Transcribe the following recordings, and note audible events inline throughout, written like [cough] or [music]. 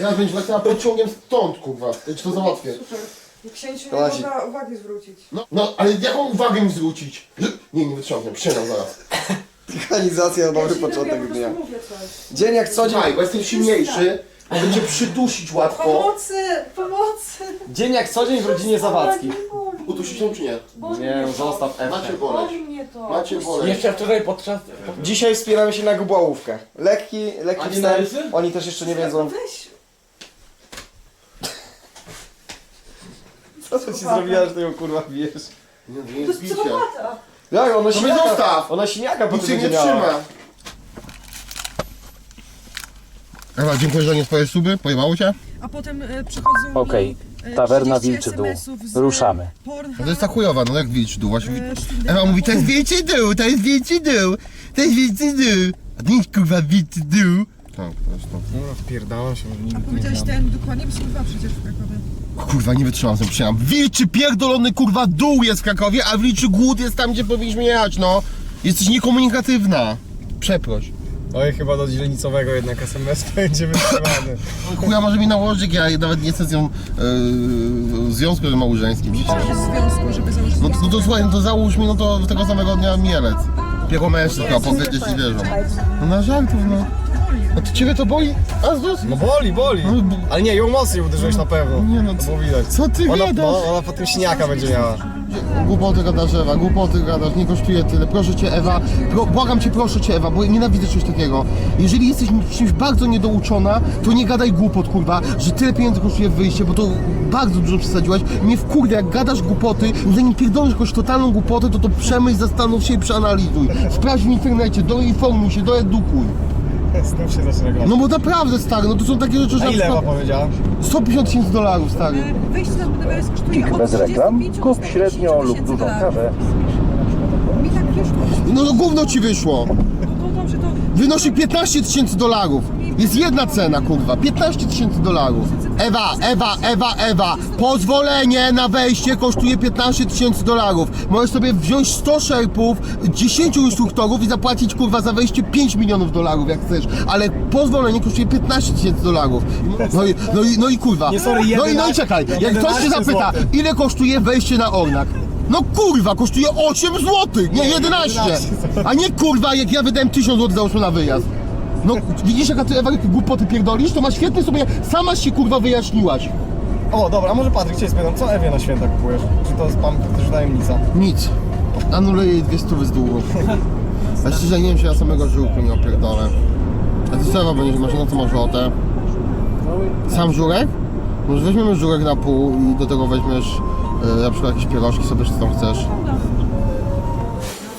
Teraz będzie leciała pociągiem stąd, kurwa. Ja ci to załatwię. Księciu nie Kołazik. można uwagi zwrócić. No, no, ale jaką uwagę mi zwrócić? Nie, nie wytrząsnę, przyjdę zaraz. Organizacja na dobry Ja się lubię, początek po dnia. prostu mówię coś. Dzień jak co dzień. Słuchaj, bo jestem silniejszy, mogę cię przydusić łatwo. Pomocy! Pomocy! Dzień jak co dzień w rodzinie boli. Udusić się czy nie? Boli Nie, mnie to. zostaw F. Macie boleć. Boli mnie to. Macie boleć. Jeszcze wczoraj podczas... Dzisiaj wspieramy się na gubałówkę. Lekki, lekki A nie wstęp. Oni też jeszcze nie wiedzą. Weź. Co to ci zrobiła, że ty ją kurwa wiesz? Nie, to nie To jest bicie. psychopata. Jak ona To mnie siniaka, zostaw! ona siniaka po Nic tym się nie będzie miała. trzyma. Ewa, dziękuję za nie swoje suby, pojebało cię? A potem e, przychodzą Okej, mi, e, tawerna 30 Wilczy Dół. SMS-ów z Ruszamy. Pornhub, No to jest ta chujowa, no jak wilcz dół, właśnie. e, Sztindel- Ewa mówi, to jest wilczy dół, to jest wilczy dół, to jest wilczy dół. A nie jest kurwa wilczy dół. Tak, to jest to. No się, że A nigdy powiedziałeś ten dokładnie, bo są dwa przecież w Krakowie. Kurwa, nie wytrzymam, sobie przyjam. Wilczy pierdolony kurwa dół jest w Krakowie, a wilczy głód jest tam, gdzie powinniśmy jechać, no. Jesteś niekomunikatywna. Przeproś. Oj, chyba do dzielnicowego jednak SMS będzie wysyłany. Chuja może mi nałożyć, ja nawet nie jestem z nią yy, w związku małżeńskim. W związku, żeby założyć No, to- no to słuchaj, no to załóż mi, no to tego samego dnia mielec. Jego mężczyzna, powiedzieć ci wierzą. No na żartów, no. No to ciebie to boli? Azus? No boli, boli. No, bo- Ale nie, ją mocniej uderzyłeś na pewno. Nie no, To było widać. Co ty Ona, gadasz? no, ona potem siniaka będzie miała. Głupoty gadasz Ewa, głupoty gadasz, nie kosztuje tyle. Proszę cię Ewa, pro, błagam cię, proszę cię Ewa, bo nienawidzę czegoś takiego. Jeżeli jesteś czymś bardzo niedouczona, to nie gadaj głupot, kurwa, że tyle pieniędzy kosztuje wyjście, bo to bardzo dużo przesadziłaś. Mnie wkurwia, jak gadasz głupoty, zanim pierdolisz jakąś totalną głupotę, to to przemyśl, zastanów się i przeanalizuj. Sprawdź w internecie, doinformuj się, doedukuj. [laughs] Znów się zaczyna grać. No bo naprawdę, stary, no to są takie rzeczy, że... A ile przykład powiedziała? 150 tysięcy dolarów, stary. E, Wyjście na BDS kosztuje od Bez reklam, 35 do kup 150 średnią lub tysięcy dużą dolarów. kawę. Mi tak wyszło. No to gówno ci wyszło. No to dobrze, to Wynosi 15 tysięcy dolarów. Jest jedna cena, kurwa. 15 tysięcy dolarów. Ewa, Ewa, Ewa, Ewa. Pozwolenie na wejście kosztuje 15 tysięcy dolarów. Możesz sobie wziąć 100 szerpów, 10 instruktorów i zapłacić, kurwa, za wejście 5 milionów dolarów, jak chcesz. Ale pozwolenie kosztuje 15 tysięcy dolarów. No i, no i, no i kurwa. Nie, sorry, No i, no i 11 czekaj. Jak ktoś się 11 zapyta, złotych. ile kosztuje wejście na Ornak? No kurwa, kosztuje 8 zł, nie 11. A nie kurwa, jak ja wydałem 1000 zł załóżmy na wyjazd. No widzisz jaka ty Ewa, jakie głupoty pierdolisz? To ma świetnie sobie, sama się kurwa wyjaśniłaś. O, dobra, a może Patryk cię spytam, co Ewie na święta kupujesz? Czy to jest pan też tajemnica? Nic. Anuluję jej dwie stówy z długu. A szczerze nie wiem, czy ja samego żółku nie opierdolę. A ty co Ewa będziesz, masz na co masz ochotę? Sam żurek? Może weźmiemy żurek na pół i do tego weźmiesz e, na przykład jakieś pierożki sobie, czy co tam chcesz.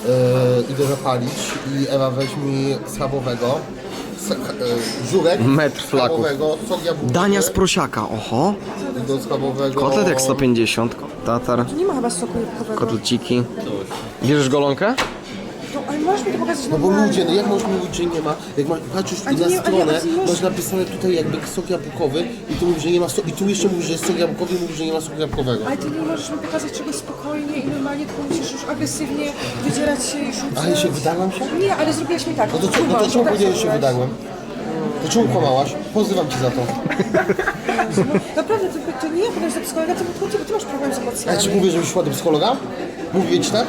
E, idę zapalić i Ewa weź mi schabowego. E, żurek Metr flaków. schabowego, sok jabłkowy Dania z prosiaka, oho. do schabowego... Kotlet jak 150, tatar, Nie ma chyba soku jabłkowego. kotleciki. Bierzesz golonkę? No, możesz mi to pokazać No bo normalnie. ludzie, no jak możesz mówić, że nie ma? Jak masz, patrzysz to na nie- stronę, nie masz- masz napisane tutaj jakby sok jabłkowy i tu mówisz, że nie ma so, i tu jeszcze mówisz, że jest sok jabłkowy i mówisz, że nie ma soku jabłkowego. Ale ty nie możesz mi pokazać czegoś spokojnie i normalnie, tylko musisz już agresywnie wydzierać się i rzucać. Ale się wydałam się? Nie, ale zrobiłeś mi tak. No to, co- no to czemu tak powiedziałeś, że się wydałem? To czemu kłamałaś? Pozywam cię za to. [laughs] Naprawdę, to, to nie ja do psychologa, to ty, ty masz problem z A emocjami. czy mówię, żebyś szła do psychologa? Mówię ci tak?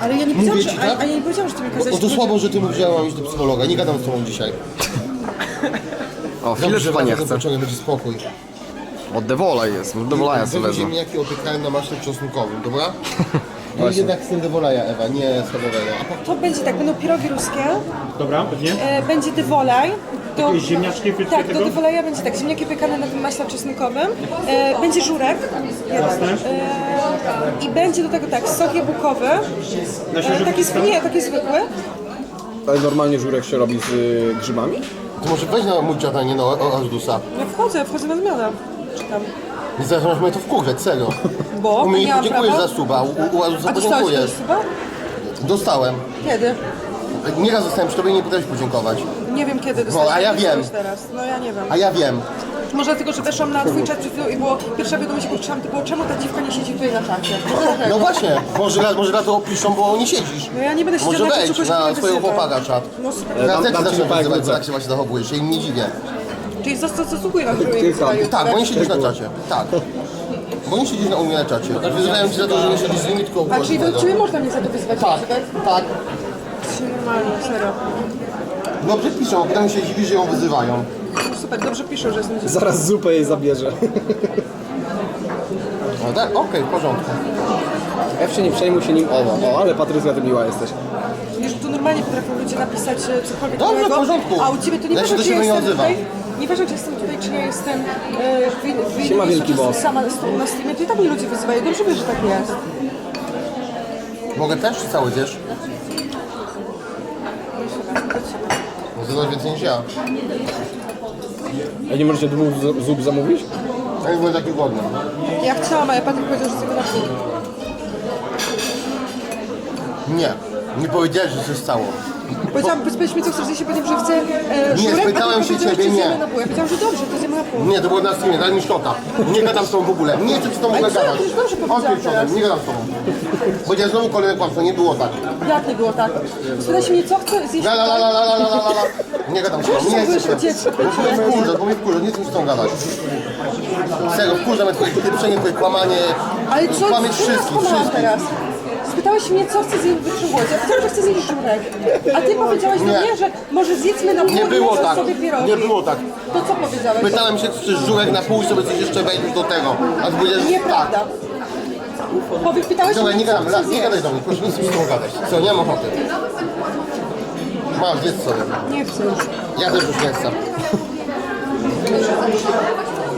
Ale ja nie powiedziałam, Mówię że, ci tak? a, a ja nie powiedziałam, że ty mi kazałeś. No to słabo, że ty mówisz, że ja mam iść do psychologa. Nie gadam z tobą dzisiaj. O, chwilę Dobrze, trwa nie chcę. pociągu, będzie spokój. Od dewola jest, od dewolaja sobie Weź wezmę. ziemniaki opiekałem na maśle czosnkowym, dobra? [laughs] No i jednak z tym dewolaja, Ewa, nie schabowego. A To będzie tak, będą pierogi ruskie, Dobra, pewnie. e, będzie dywolaj. Do, Jakieś ziemniaczki Tak, do tego? będzie tak, ziemniaki piekane na tym maśle czosnkowym, e, będzie żurek jeden, e, i będzie do tego tak, sok jabłkowy, e, taki, zw- nie, taki zwykły, Ale normalnie żurek się robi z y, grzybami? To może weź na mój dziadanie na Azdusa. ja wchodzę, wchodzę na zmianę, czytam, Nie zaraz mnie to wkurwiać, serio. [laughs] bo U mnie nie miałam podziękujesz prawo. za suba, u, u Azusa A dostałeś podziękujesz. kiedyś chyba? Dostałem. Kiedy? Nieraz zostałem przy tobie i nie potrafisz podziękować. Nie wiem kiedy dostałeś. a ja wiem. teraz. No ja nie wiem. A ja wiem. Może dlatego, że weszłam na twój czat przed chwilą i było pierwsza wiadomość, jaką czytałam, to było czemu ta dziwka nie siedzi tutaj na czacie? Może dlatego. No właśnie, może, może na to piszą, bo nie siedzisz. No ja nie będę siedziała Może na wejdź czegoś, na nie swojego chłopaka czat. No super. Ja dam- też dam ci zaczynam chłopaka wyzywać, bo tak się właśnie zachowujesz, ja im nie dziwię. Czyli zas- zasługuje na je wyzywają. Tak, bo nie siedzisz na czacie. Tak. Bo nie siedzisz na u mnie na czacie. Wyzywają cię za to, że nie siedzisz z nimi, tylko A kogoś czyli to innego. ciebie można mnie za to wyzywać? Tak, tak. Normalnie, serio. Dobrze piszą, a potem się dziwi, że ją wyzywają. Super, dobrze piszą, że jestem dziewczyną. Zaraz zupę jej zabierze. No tak, okej, w porządku. Ewcie nie przejmuj się nim owo. O, ale Patrycja, ty miła jesteś. Wiesz, tu normalnie potrafią ludzie napisać e, cokolwiek Dobrze, miłego, w porządku. a u Ciebie to nie się ważne, czy siebie nie jestem odzywam. tutaj, nie ważne, czy jestem tutaj, czy nie jestem e, w, in- w Siema, innym miejscu, wielki czy boss. sama z tobą na streamie, to i tak mnie ludzie wyzywają. Dobrze wiesz, że tak jest. Mogę też, czy cały zjesz? Zjadłeś więcej niż ja. A nie możecie dwóch zu- zup zamówić? Ja nie byłem taki głodny. Ja chciałam, ale Patryk powiedział, że zjemy na pół. Nie. Nie powiedziałeś, że coś stało. Powiedziałam, powiedz mi co chcesz ja powiedziałam, że chcę e, Nie, spytałem się ciebie, nie. zjemy na pół. Ja powiedziałam, że dobrze, to zjemy na pół. Nie, to było na streamie, daj mi szkota. Nie gadam z tobą w ogóle. Nie chcę z tobą Ale co, gadać. przecież dobrze powiedziałam Odpisz ode teraz. mnie, nie gadam z tobą. Powiedziałeś znowu kolejne kłamstwo, nie było tak. Jak nie było tak? Spytałeś mnie, co chcę zjeść La la la la la la la la la. Nie gadam z tobą, nie chcę. dziecko. Bo mnie wkurza, bo mnie wkurza, nie chcę z tobą gadać. Serio, wkurza mnie twoje pieprzenie, twoje kłamanie. Ale co, Kłamiesz co wszystkich, wszystkich. teraz? Spytałeś mnie, co chcę zjeść w. Ja powiedziałam, że chcę zjeść żurek. A ty powiedziałeś do Nie. mnie, że może zjedzmy na pół Nie było tak. sobie pierogi. Nie było tak. To co powiedziałeś? Pytałem się, czy chcesz żurek na pół i sobie coś jeszcze wejdziesz do tego. A ty powiedziałeś, tak. Nieprawda. Powie, pytałeś Dobra, mnie, nie co gadam, chcę nie zjeść. gadaj do mnie, proszę nie chcę z tobą gadać. Co, nie mam ochoty. Masz, zjedz sobie. Nie chcę. Ja też już nie chcę.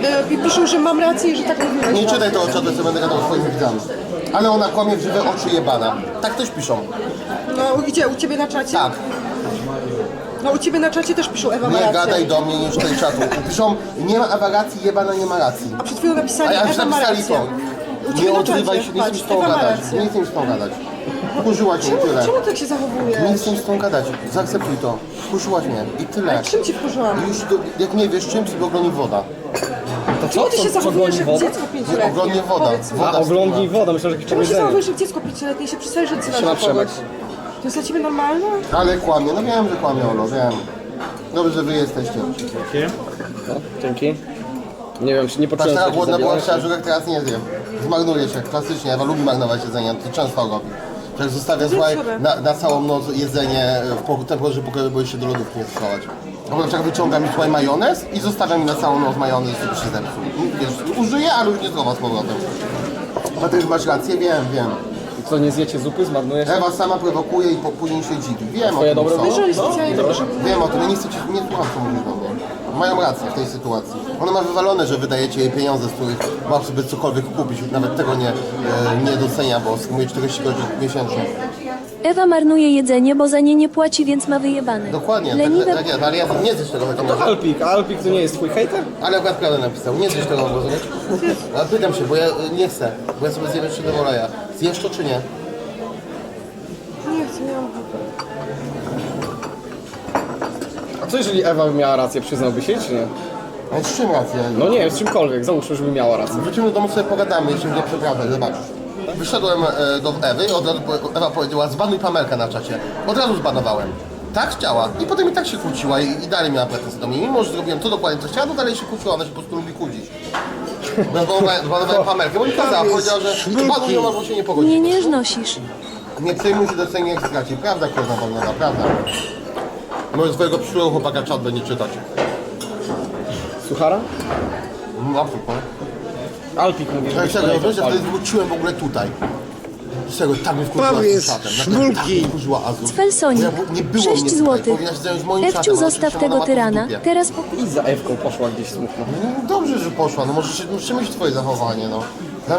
E, i Piszą, że mam rację i że tak mówiłeś. Nie czytaj tego czatu, co będę gadał swoimi widzami. Ale ona kłamie w żywe oczy jebana. Tak też piszą. No gdzie? U ciebie na czacie? Tak. No u ciebie na czacie też piszą Ewa ma Nie rację. gadaj do mnie, nie czytaj czatu. Piszą, nie ma Ewa racji, jebana nie ma racji. A przed chwilą A napisali ja już Ewa ma napisali rację. to. U ciebie Nie na odrywaj czacie. się, nie chcę Patrz, z tą Ewa ma gadać. rację. Nie chcę z tą gadać. Wkurzyłaś mnie i tyle. Czemu tak się Nie zachowujesz? chcę z tą gadać. Zaakceptuj to. Wkurzyłaś mnie i tyle. Czym ci wkurzyłam? Już do, jak nie wiesz czym, sobie oglądnij woda. To Czemu ty się zachowujesz jak woda? dziecko pięcioletnie? Oglądnie woda. Powiedz mi. Woda oglądnij woda, myślę, że jakieś Czemu się powiedzenie. zachowujesz jak dziecko pięcioletnie? Się przestaje, że ty Siema, Przemek. To jest dla ciebie normalne? Ale kłamie, no wiem, że kłamie Olo, wiem. Dobrze, że wy jesteście. No, dzięki. Nie wiem, nie Patrz, poczułem teraz się głodna była, chciała żurek, teraz nie zjem. Zmarnuje się, klasycznie, Ewa lubi marnować jedzenie, to często robi. Tak zostawia, słuchaj, sobie. na, na całą noc jedzenie w pokoju, bo jeszcze do lodówki nie schować. Albo na przykład wyciąga mi, słuchaj, majonez i zostawia mi na całą noc majonez, żeby się zepsuł. Wiesz, użyję, ale już nie schowa z powrotem. Patryk, masz rację, wiem, wiem. I Co, nie zjecie zupy? Zmarnuje się? Ewa sama prowokuje i po, później się dziwi. Wiem o tym, co. Jeżeli specjalnie. Wiem o tym, ja nie chcę nie słucham co mówisz do mnie. Mają rację w tej sytuacji. Ona ma wywalone, że wydajecie jej pieniądze, z których ma sobie cokolwiek kupić. Nawet tego nie, e, nie docenia, bo skumuje 40 godzin miesięcznie. Ewa marnuje jedzenie, bo za nie nie płaci, więc ma wyjebane. Dokładnie, tak, Leniwe tak jest, ale ja nie zjesz tego może. Alpik, a Alpik to nie jest twój hejter? Ale akurat prawdę napisał, nie zjesz tego rozumiesz? Ale pytam się, bo ja e, nie chcę, bo ja sobie zjem jeszcze do oleja. Zjesz to czy nie? Nie chcę, nie mam ochoty. A co jeżeli Ewa by miała rację, przyznałby się, czy nie? Ale z czym rację? No nie, z czymkolwiek, załóżmy, żeby miała rację. Wrócimy do domu sobie pogadamy, jeszcze nie przepraszam, zobaczysz. Wyszedłem e, do Ewy i od razu po- Ewa powiedziała zbanuj Pamelkę na czacie. Od razu zbanowałem. Tak chciała. I potem i tak się kłóciła i, i dalej miała pretensje do mnie. Mimo, że zrobiłem to dokładnie co chciała, to dalej się kłóciła, ona się po prostu lubi kłócić. Bo ja zbanowałem- Zbanowałem Pamelkę, bo nie kazała, powiedziała, że zbanuj ją albo się nie pogodzi. Nie nieżnosisz. Nie przejmuj się docenię jak straci. Prawda, kurwa, wolna, prawda. Może swojego przyszłego chłopaka czat będzie czytać. Suchara? Na przykład. Alpik mówi, że Ale serio, byś wiesz, że palił. wtedy wróciłem w ogóle tutaj. Serio, tak mnie wkurzyła z tym czatem. Naprawdę, Tak mnie wkurzyła Azur. Felsonik, Bo ja- nie było 6 mnie tutaj, złotych. powinnaś zająć moim czatem, Ewciu, zostaw ona tego ma to w tyrana. dupie. Teraz po... I za Ewką poszła gdzieś smutno. No, dobrze, że poszła, no może się przemyśl twoje zachowanie, no.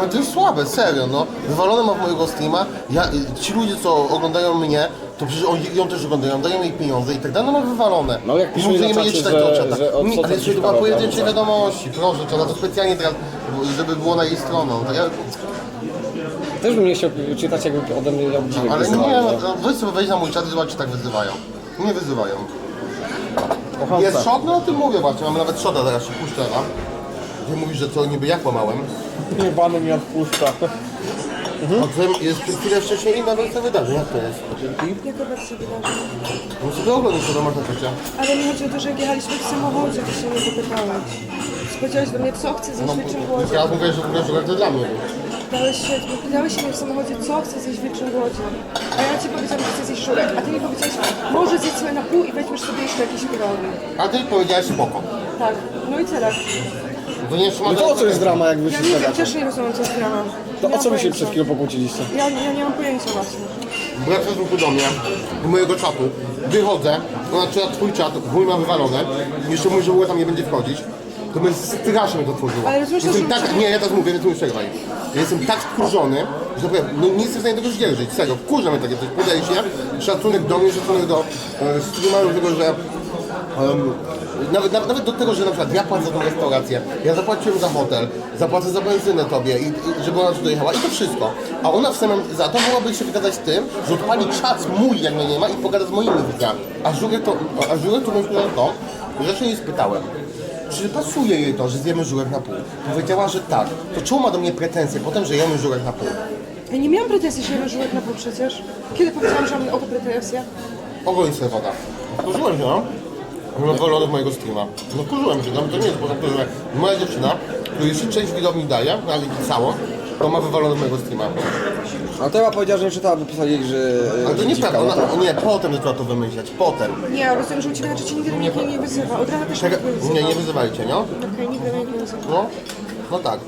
Mnie to jest słabe, serio, no. Wywalone ma w mojego streama, ja, ci ludzie, co oglądają mnie, to przecież oni ją też oglądają, dają jej pieniądze i tak dalej, no ma wywalone. No, jak I piszą na czacie, czytać że- tego czata. że od ale to jeszcze ci była pojedyncze prawda? wiadomości, proszę, to ona to specjalnie teraz, żeby było na jej stroną. Tak ja, Też bym nie chciał czytać, jakby ode mnie miał dziwek ale nie, no, nie? no, weź sobie wejść na mój czat i zobacz, czy tak wyzywają. Nie wyzywają. Kocham Jest se. shot? No o tym mówię właśnie, mamy nawet shota, zaraz się puszczę, a? Ty mówisz, że co, niby ja kłamałem. Jebany mi odpuszcza. A potem jest chwilę wcześniej inna wersja wydarzeń, jak to jest? Jaka wersja wydarzeń? No sobie oglądać to na czacie. Ale mi chodzi o to, że jak jechaliśmy w samochodzie, to się mnie popytałeś. Powiedziałeś do mnie, co chcę ze No, świeczym głodzie. teraz mówię, że w ogóle że to dla mnie. Dałeś się, pytałeś się mnie w samochodzie, co chcę zjeść w wilczym głodzie. A ja ci powiedziałam, że chcę zjeść żurek, a ty mi powiedziałeś, może zjedzmy na pół i weźmiesz sobie jeszcze jakieś pierogi. A ty powiedziałeś spoko. Tak, no i tyle. Nie No to o co jest drama, jak wy Ja się nie wiem, zgadzacie? też nie rozumiem, co jest grana. To Nie o co wy się przed chwilą pokłóciliście? Ja, ja nie mam pojęcia właśnie. Wracasz tu do mnie, do mojego czatu, wychodzę, ona czyta twój czat, mój ma wywalone, jeszcze mówi, że w ogóle tam nie będzie wchodzić, to mnie strasznie mnie to tworzyło. Ale rozumiesz, jestem że- tak, nie, ja teraz mówię, więc mi przerwaj. Ja jestem tak wkurzony, że naprawdę, no nie jestem w stanie tego zdzierżyć, serio, wkurza mnie takie coś, podejście, szacunek do mnie, szacunek do e, streamerów, tego, że em, nawet, nawet, nawet do tego, że na przykład ja płacę za tą restaurację, ja zapłaciłem za hotel, zapłacę za benzynę tobie, i, i, żeby ona tu dojechała i to wszystko. A ona w samym za to mogłaby się wykazać tym, że odpali czas mój, jak mnie nie ma i pogada z moimi widzami. A żurę to, a żurę to myślę to, że się jej spytałem. Czy pasuje jej to, że zjemy żurek na pół? Powiedziała, że tak. To czemu ma do mnie pretensje potem, że jemy żurek na pół? Ja nie miałam pretensji, że jemy żółek na pół przecież. Kiedy powiedziałam, że mam o to pretensje? Ogoń sobie woda. Kurzyłem się, no. No wolony w mojego streama. No kurzyłem się, no to nie jest tym, że moja dziewczyna, której jeszcze część widowni daje, no ale nie cało, to ma wywalone w mojego streama. A to ja powiedziała, że nie czytała, bo pisali jej, że... Ale to że nieprawda, dziwka, ona, nie, potem zaczęła to wymyślać, potem. Nie, rozumiem, że u Ciebie na czacie nigdy nikt mnie nie wyzywa. Od rana też Czekaj, nikt nie wyzywa. nie, nie wyzywajcie, no? Okej, nigdy mnie nie wyzywa. No, no tak.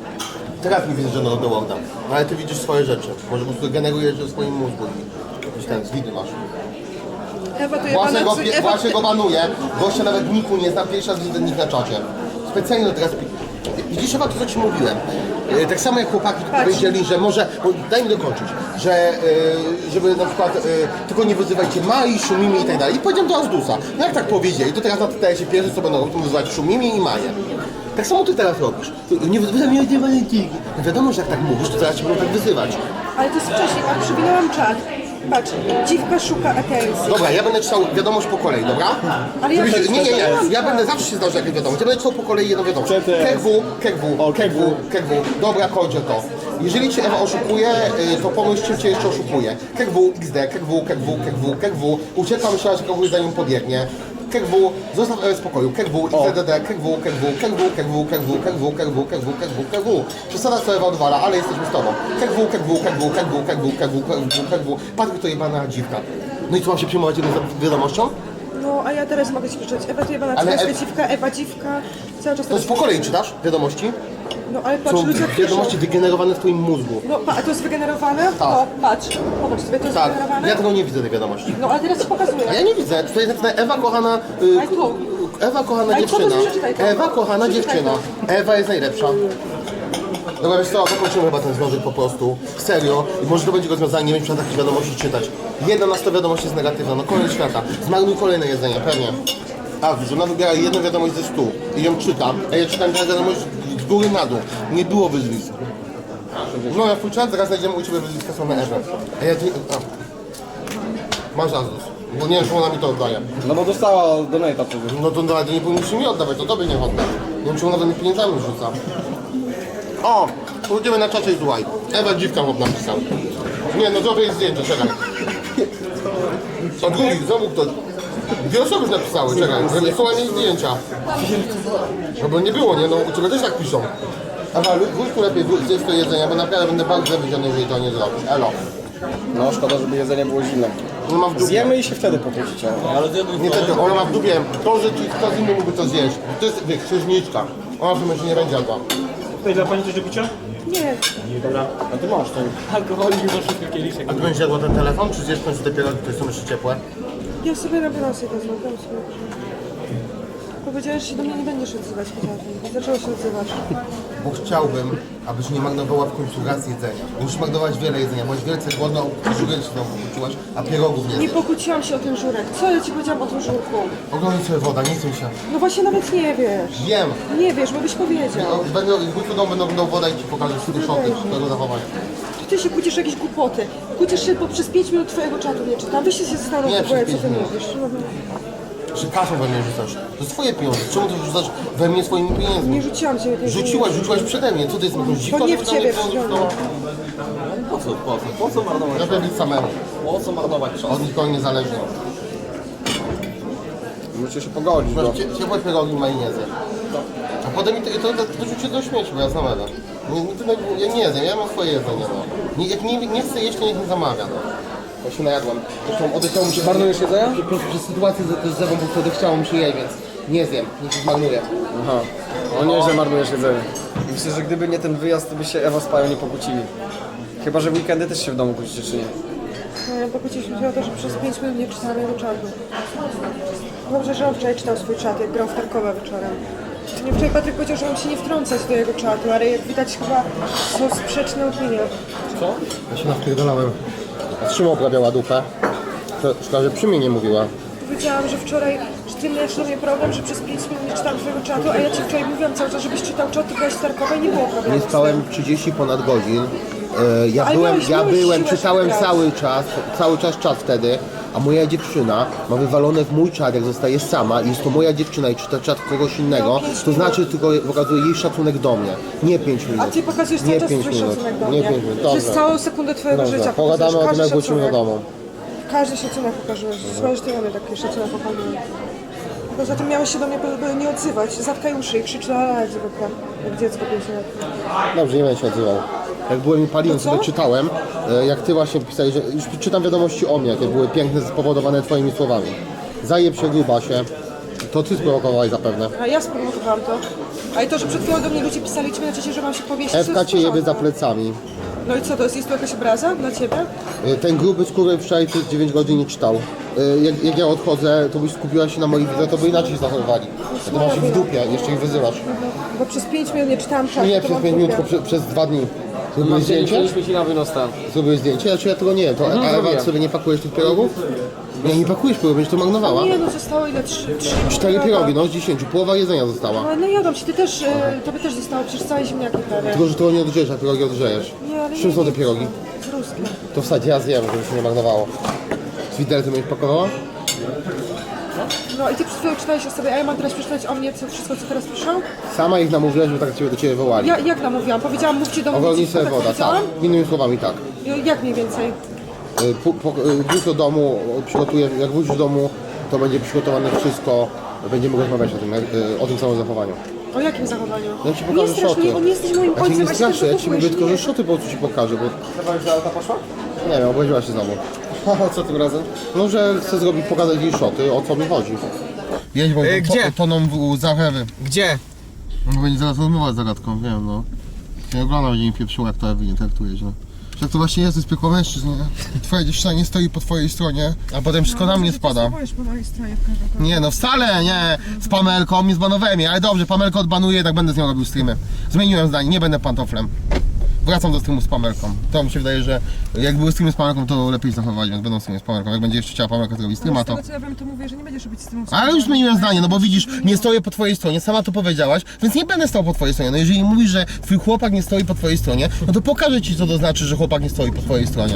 Teraz mi widzisz, że no. No ale ty widzisz swoje rzeczy. Może po prostu generujesz je w swoim mózgu. Jakiś ten zwidy masz. Właśnie go, pie- właśnie go banuję. Gościa nawet niku nie zna, pierwszy raz widzę nikt na czacie. Specjalnie to teraz... pi- Widzisz chyba to, co ci mówiłem. E, Tak samo jak chłopaki tu powiedzieli, że może... Bo daj mi dokończyć. Że e, żeby na przykład e, tylko nie wyzywajcie Mai, Szumimi i tak dalej. I powiedziałem do Azdusa. No jak tak powiedzieli, to teraz na TTS się pierwszy co będą robić, to wyzywać Szumimi i Maję. Tak samo ty teraz robisz. Nie wyzywaj mnie, nie Valentiki. No wiadomo, że jak tak mówisz, to teraz cię będą tak wyzywać. Ale to jest wcześniej, a przywinęłam czat. Patrz, dziwka szuka atencji. Dobra, ja będę czytał wiadomość po kolei, dobra? Ale ja Żebyś- nie, nie, nie, ja będę zawsze się zdarzał jakieś wiadomość. Ja będę czytał po kolei jedną wiadomość. CTS. Kegwu, kegwu, O, kegwu, kegwu. Dobra, kończę to. Jeżeli cię Ewa oszukuje, y, to pomyśl, czym cię jeszcze oszukuje. Kegwu, XD, kegwu, kegwu, kegwu, kegwu. Ucieka, myślała, że kogoś zanim podjegnie. Kegwu, zostaw Ewę w spokoju. Kegwu, XDD, kegwu, kegwu, kegwu, kegwu, kegwu, kegwu, kegwu, kegwu, kegwu, kegwu. Przesada co Ewa odwala, ale jesteśmy z tobą. Kegwu, kegwu, kegwu, kegwu, kegwu, kegwu, kegwu, kegwu. Patryk to jebana dziwka. No i co, mam się przejmować jedną wiadomością? No, a ja teraz mogę ci przeczytać. Ewa to jebana Ale cygana, Ew- dziwka, Ewa dziwka. Cały czas To jest po kolei czytasz wiadomości? No, ale patrz, Są ludzie piszą. wiadomości wygenerowane w twoim mózgu. No, pa, a to jest wygenerowane? No, patrz. Popatrz sobie, to jest Tak, wygenerowane. ja tego nie widzę tej wiadomości. No, ale teraz ci pokazuję. A ja nie widzę. Tutaj jest napisane Ewa kochana. y, Ale tu. Ewa kochana Ale co to dziewczyna. przeczytaj to? Ewa kochana Przeczytaj dziewczyna. Ewa jest najlepsza. Dobra, wiesz co, zakończymy chyba ten związek po prostu. Serio. I może to będzie rozwiązanie, nie będziesz takich wiadomości czytać. Jedna na sto wiadomości jest negatywna, no koniec świata. Zmarnuj kolejne jedzenie, pewnie. A, że ona wybiera jedną wiadomość ze stu i ją czyta, a ja czytam tę wiadomość z góry na dół. Nie było wyzwisk. No ja czat, zaraz znajdziemy u Ciebie wyzwiska są na. A ja. A. Masz Azus. Bo nie wiem, czy ona mi to oddaje. No bo dostała donate'a przecież. No to nawet nie powinniście mi oddawać, to tobie nie odda. Nie wiem, czy ona do mnie pieniędzami rzuca. O! Pójdziemy na czacie i słuchaj. Ewa dziwka chłop napisał. Nie, no zrobię jej zdjęcie, czekaj. O drugi, znowu ktoś. Dwie osoby już napisały, czekaj. że Wysłałem jej zdjęcia. No bo nie było, nie? No u Ciebie też tak piszą. Wróć tu lepiej, zjedz to jedzenie, bo naprawdę będę bardzo zawiedziony, jeżeli to nie zrobisz. Elo. No szkoda, żeby jedzenie było zimne. Ma w dupie. Zjemy i się wtedy pokłócicie. Nie tego, ona ma w dupie to, że ci ktoś inny mógłby to zjeść. To jest, wiesz, księżniczka. Ona w sumie się nie będzie jadła. Tutaj dla pani coś do picia? Nie, Dobra. A ty masz ten. Alkoholik do wszystkich kieliszek. A ty będziesz jadła ten telefon, czy zjesz końcu te pierogi, które są jeszcze ciepłe? Ja sobie na wynosy to zrobię. sobie. Powiedziałeś, że się do mnie nie będziesz odzywać tym. Zaczęło się odzywać. Bo chciałbym, abyś nie marnowała w końcu raz jedzenia. Musisz marnować wiele jedzenia, byłaś wielce głodna, żurek się tam pokłóciłaś, a pierogów nie Nie zjesz. pokłóciłam się o ten żurek. Co ja ci powiedziałam o tym żurku? Oglądaj sobie woda, nie chcę się. No właśnie nawet nie wiesz. Wiem. Nie wiesz, bo byś powiedział. No, Będę, wrócę do będą, będą woda i ci pokażę wszystkie szoty tego zachowania. Ty się kłócisz jakieś głupoty. Kłócisz się, bo przez 5 minut twojego czatu nie czytam. Weź się zastanów Nie, w ogóle, przez co ty pięć minut. mówisz. Czy kasą we mnie rzucasz? To jest twoje pieniądze. Czemu ty rzucasz we mnie swoimi pieniędzmi? Nie rzuciłam cię. nie Rzuciłaś, rzuciłaś przede mnie. Co ty jest jakąś dziwką? Bo nie w żeby na mnie ciebie dzwonić? No, co, po co? Po co marnować Lepiej być samemu. Po co marnować czas? Od nikogo niezależnie. Musicie się pogodzić, no. Masz cie- ciepłe pierogi majonezy. A potem mi to, to, to, to do śmieci, bo ja znam Ewę. Nie, ja nie zjem, ja mam swoje jedzenie, no. Nie, jak nie, nie chcę jeść, to niech nie zamawia, no. Bo się najadłem. Zresztą odechciało mi się... Marnujesz jedzenia? Przez, przez sytuację z, z Ewą, bo wtedy chciało mi się jeść, więc nie zjem, niech się zmarnuje. Aha. No nie, że marnujesz jedzenie. Myślę, że gdyby nie ten wyjazd, to by się Ewa z Pają nie pokłócili. Chyba, że w weekendy też się w domu kłócicie, czy nie? No, Pokłóciliśmy się o to, że przez 5 minut nie czytałam jego czatu. Dobrze, że on wczoraj czytał swój czat, jak grał w Tarkowa wieczorem. Nie, wczoraj Patryk powiedział, że mam się nie wtrącać do jego czatu, ale jak widać chyba są sprzeczne opinie. Ja się nawpierdolałem. Trzymał prawiała dupę. To Szkoda, że przy mnie nie mówiła. Powiedziałam, że wczoraj, że ty miałeś do mnie problem, że przez 5 minut nie czytałam twojego czatu, a ja ci wczoraj mówiłam cały czas, żebyś czytał czat, ty grałeś w Tarkowa i nie było problemu. Nie z tym. spałem 30 ponad godzin. E, Ja Ale byłem, miałeś- ja miałeś byłem, siłę czytałem grać. cały czas, cały czas czas wtedy, a moja dziewczyna ma wywalone w mój czat, jak zostaje sama i jest to moja dziewczyna i czyta czat kogoś innego, to znaczy tylko pokazuje jej szacunek do mnie. Nie 5 minut. A ty pokazujesz cały nie czas swój szacunek do Nie mnie. 5 minut. Przez Dobrze. całą sekundę twojego Dobrze. życia Pogadamy o pokazujesz tym, jak każdy wrócimy do szacunek. domu. Każdy szacunek pokazujesz. Słuchaj, że ty mamy taki szacunek pokazujesz. Poza tym miałeś się do mnie nie odzywać. Zatkaj uszy i krzycz la la jak dziecko pięcioletnie. Dobrze, nie będę się odzywał. Jak byłem i paliłem, co? sobie czytałem, e, jak ty właśnie pisałeś, że już czytam wiadomości o mnie, jakie były piękne, spowodowane twoimi słowami. Zajeb się grubasie, to ty sprowokowałeś zapewne. A ja sprowokowałam to. A i to, że przed chwilą do mnie ludzie pisali, ci na że mam się powieścić, to Ewka jest cię w jebie za porządku. plecami. No i co, to jest, jest to jakaś obraza dla ciebie? E, Ten gruby skóry wczoraj przez 9 godzin nie czytał. E, Jak, jak ja odchodzę, to byś skupiła się na moich widzach, to by inaczej się zachowywali. A ty masz ich w dupie, jeszcze ich wyzywasz. Bo przez 5 minut nie czytałam czatu. Nie to przez mam 5 minut, tylko prze, przez 2 dni. Zrobiłeś zdjęcie? Chcieliśmy ci na wynos tam. Zrobiłeś zdjęcie? Znaczy ja tego nie, to Mhm, ale zrobiłem. Ewa, sobie nie pakujesz tych pierogów? Nie, nie pakujesz pierogów, będziesz to magnowała. Nie, no zostało ile? Trzy, trzy Cztery pierogi, no z 10, połowa jedzenia została. No, no jadam ci, ty też, e, tobie też zostało przecież całe ziemniaki prawie. Tylko, że tego nie odgrzejesz, a pierogi odgrzejesz. Nie, ale Z czym nie, są te nie. pierogi? Z ruskim. To wsadź, ja zjem, żeby się nie marnowało. Z widelcem będziesz pakowała? No i ty przed chwilą czytałeś o sobie, a ja mam teraz przeczytać o mnie co, wszystko, co teraz piszą? Sama ich namówiłaś, żeby tak ciebie do ciebie wołali. Ja, jak namówiłam? Powiedziałam, mówcie do mnie, tak sobie woda, powiedziałam? tak. Innymi słowami tak. Jak mniej więcej? Y, po- y, Wróć do domu, y, przygotuję, jak wrócisz do domu, to będzie przygotowane wszystko, będziemy rozmawiać o tym, jak- y, o tym samym zachowaniu. O jakim zachowaniu? Ja ci nie pokażę strasz szoty. mnie, bo nie jesteś moim Ja cię ojcem, nie a się straszę, ja ci mówię tylko, że Nie. szoty po prostu ci pokażę, bo Ewa już auta poszła? nie wiem, obraziła się znowu. Haha, co tym razem? No, że chcę zrobić, pokazać jej szoty, o co mi chodzi. Jedź, bo E, gdzie? toną w Ewy. Gdzie? No będzie zaraz rozmowa z zagadką, wiem no. Nie oglądam, będzie mi pieprzyło jak to Ewy nie traktujesz, no. Jak to właśnie jest, to jest piekło mężczyzn, nie? Twoja dziewczyna nie stoi po twojej stronie, a potem wszystko na mnie spada. Zachowujesz po mojej stronie w każdym Nie no, wcale nie! Z Pamelką mi zbanowałem je, ale dobrze, Pamelkę odbanuję, jednak będę z nią robił streamy. Zmieniłem zdanie, nie będę pantoflem. Wracam do streamu z Pamelką. To mi się wydaje, że jak były streamy z Pamelką, to lepiej zachować, więc będą streamy z Pamelką. Jak będzie jeszcze chciała Pamelka zrobić streama, Z to... tego co ja wiem, to mówię, że nie będziesz robić z tym Ale już zmieniłem zdanie, no bo widzisz, nie stoję po twojej stronie, sama to powiedziałaś, więc nie będę stał po twojej stronie. No jeżeli mówisz, że twój chłopak nie stoi po twojej stronie, no to pokażę ci, co to znaczy, że chłopak nie stoi po twojej stronie.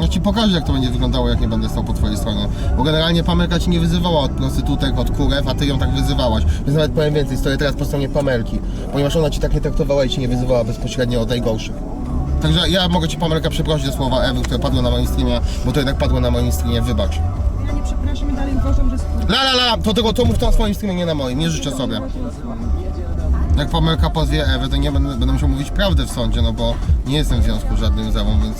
Ja ci pokażę, jak to będzie wyglądało, jak nie będę stał po twojej stronie. Bo generalnie Pamelka ci nie wyzywała od prostytutek, od kurew, a ty ją tak wyzywałaś. Więc nawet powiem więcej, stoję teraz po stronie Pamelki, ponieważ ona ci tak nie traktowała i ci nie wyzywała bezpośrednio od najgorszych. Także ja mogę ci Pamelka przeprosić za słowa Ewy, które padły na moim streamie, bo to jednak padło na moim streamie, wybacz. Ja nie przepraszam i dalej uważam, że skór. La la la, to tego to mów to na swoim streamie, nie na moim, nie życzę sobie. Jak Pamelka pozwie Ewę, to nie będę, będę musiał mówić prawdę w sądzie, no bo nie jestem w związku żadnym z Ewą, więc